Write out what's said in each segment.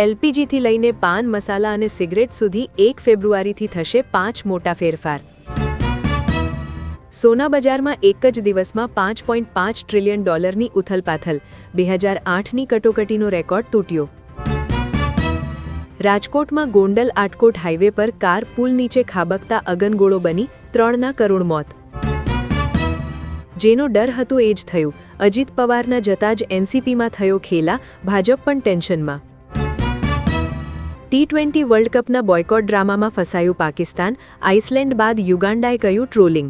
એલપીજીથી લઈને પાન, મસાલા અને સિગરેટ સુધી એક ફેબ્રુઆરીથી થશે પાંચ મોટા ફેરફાર. સોના બજારમાં એક જ દિવસમાં પાંચ પોઈન્ટ પાંચ ટ્રિલિયન ડોલરની ઉથલપાથલ. બે હજાર આઠની કટોકટીનો રેકોર્ડ તૂટ્યો. રાજકોટમાં ગોંડલ આટકોટ હાઈવે પર કાર પુલ નીચે ખાબકતા અગનગોળો બની ત્રણના કરુણ મોત. જેનો ડર હતો એ જ થયું. અજીત પવારના જતા જ એનસીપીમાં થયો ખેલા, ભાજપ પણ ટેન્શનમાં. ટી ટ્વેન્ટી વર્લ્ડ કપના બોયકોટ ડ્રામામાં ફસાયું પાકિસ્તાન, આઇસલેન્ડ બાદ યુગાન્ડાએ કહ્યું ટ્રોલિંગ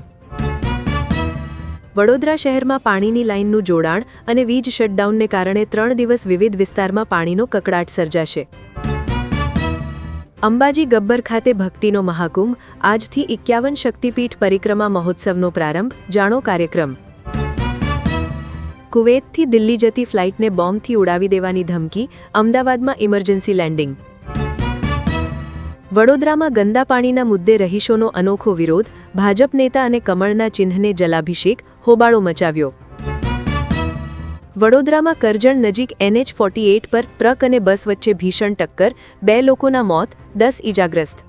વડોદરા શહેરમાં પાણીની લાઇનનું જોડાણ અને વીજ શટડાઉનને કારણે ત્રણ દિવસ વિવિધ વિસ્તારમાં પાણીનો કકડાટ સર્જાશે. અંબાજી ગબ્બર ખાતે ભક્તિનો મહાકુંભ, આજથી એકાવન શક્તિપીઠ પરિક્રમા મહોત્સવનો પ્રારંભ, જાણો કાર્યક્રમ. કુવૈતથી દિલ્હી જતી ફ્લાઇટને બોમ્બથી ઉડાવી દેવાની ધમકી, અમદાવાદમાં ઇમરજન્સી લેન્ડિંગ વડોદરામાં ગંદા પાણીના મુદ્દે રહીશોનો અનોખો વિરોધ, ભાજપ નેતા અને કમળના ચિહ્નને જલાભિષેક, હોબાળો મચાવ્યો. વડોદરામાં કરજણ નજીક એનએચ ફોર્ટી પર ટ્રક અને બસ વચ્ચે ભીષણ ટક્કર, બે લોકોના મોત, દસ ઇજાગ્રસ્ત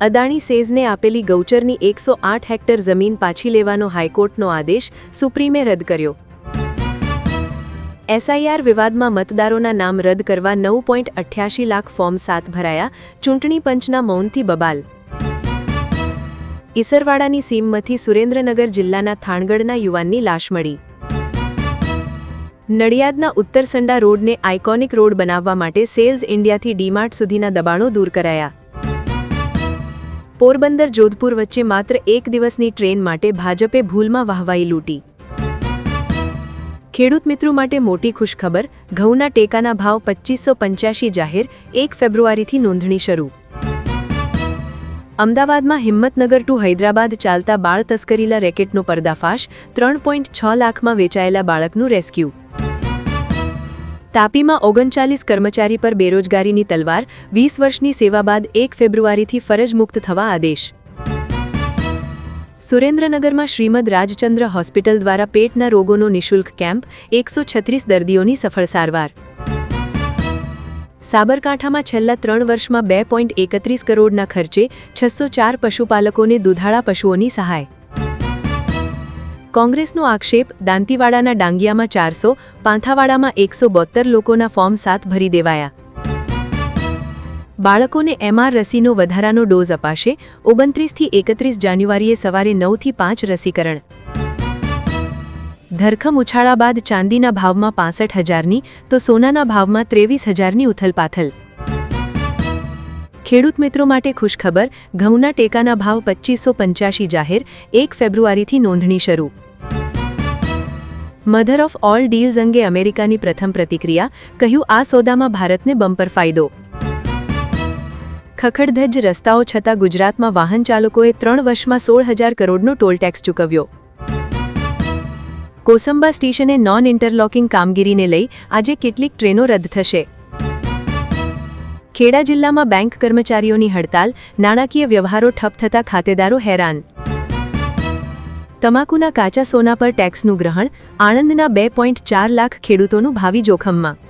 અદાણી સેઝને આપેલી ગૌચરની એકસો હેક્ટર જમીન પાછી લેવાનો હાઈકોર્ટનો આદેશ સુપ્રીમે રદ કર્યો. એસઆઈઆર વિવાદમાં મતદારોના નામ રદ કરવા નવ પોઈન્ટ અઠ્યાસી લાખ ફોર્મ સાત ભરાયા, ચૂંટણી પંચના મૌનથી બબાલ. ઈસરવાડાની સીમમાંથી સુરેન્દ્રનગર જિલ્લાના થાણગઢના યુવાનની લાશ મળી. નડિયાદના ઉત્તરસંડા રોડને આઇકોનિક રોડ બનાવવા માટે સેલ્સ ઇન્ડિયાથી ડીમાર્ટ સુધીના દબાણો દૂર કરાયા. પોરબંદર, જોધપુર વચ્ચે માત્ર એક દિવસની ટ્રેન માટે ભાજપે ભૂલમાં વાહવાઈ લૂંટી. ખેડૂત મિત્રો માટે મોટી ખુશખબર, ઘઉંના ટેકાના ભાવ પચીસો પંચ્યાસી જાહેર, એક ફેબ્રુઆરીથી નોંધણી શરૂ. અમદાવાદમાં હિંમતનગર ટુ હૈદરાબાદ ચાલતા બાળ તસ્કરીલા રેકેટનો પર્દાફાશ, ત્રણ પોઈન્ટ છ લાખમાં વેચાયેલા બાળકનું રેસ્ક્યુ. તાપીમાં ઓગણચાલીસ કર્મચારી પર બેરોજગારીની તલવાર, વીસ વર્ષની સેવા બાદ એક ફેબ્રુઆરીથી ફરજ મુક્ત થવા આદેશ. સુરેન્દ્રનગરમાં શ્રીમદ રાજચંદ્ર હોસ્પિટલ દ્વારા પેટના રોગોનો નિઃશુલ્ક કેમ્પ, એકસો છત્રીસ દર્દીઓની સફળ સારવાર. સાબરકાંઠામાં છેલ્લા ત્રણ વર્ષમાં બે પોઈન્ટ એકત્રીસ કરોડના ખર્ચે છસો ચાર પશુપાલકોને દુધાળા પશુઓની સહાય. કોંગ્રેસનો આક્ષેપ, દાંતીવાડાના ડાંગિયામાં ચારસો, પાંથાવાડામાં એકસો બોત્તેર લોકોના ફોર્મ સાત ભરી દેવાયા. બાળકોને એમઆર રસીનો વધારાનો ડોઝ અપાશે. ઓગણત્રીસથી એકત્રીસ જાન્યુઆરીએ સવારે નવથી પાંચ રસીકરણ. ધરખમ ઉછાળા બાદ ચાંદીના ભાવમાં પાસઠ હજારની, તો સોનાના ભાવમાં ત્રેવીસ હજારની ઉથલપાથલ. ખેડૂત મિત્રો માટે ખુશખબર, ઘઉંના ટેકાના ભાવ પચીસો પંચ્યાસી જાહેર, એક ફેબ્રુઆરીથી નોંધણી શરૂ. મધર ઓફ ઓલ ડીલ્સ અંગે અમેરિકાની પ્રથમ પ્રતિક્રિયા, કહ્યું આ સોદામાં ભારતને બમ્પર ફાયદો. ખખડધજ રસ્તાઓ છતાં ગુજરાતમાં વાહન ચાલકોએ ત્રણ વર્ષમાં સોળ હજાર કરોડનો ટોલ ટેક્સ ચૂકવ્યો. કોસંબા સ્ટેશને નોન ઇન્ટરલોકિંગ કામગીરીને લઈ આજે કેટલીક ટ્રેનો રદ થશે. ખેડા જિલ્લામાં બેંક કર્મચારીઓની હડતાલ, નાણાકીય વ્યવહારો ઠપ થતા ખાતેદારો હેરાન. તમાકુના કાચા સોના પર ટેક્સનું ગ્રહણ, આણંદના બે પોઈન્ટ ચાર લાખ ખેડૂતોનું ભાવિ જોખમમાં.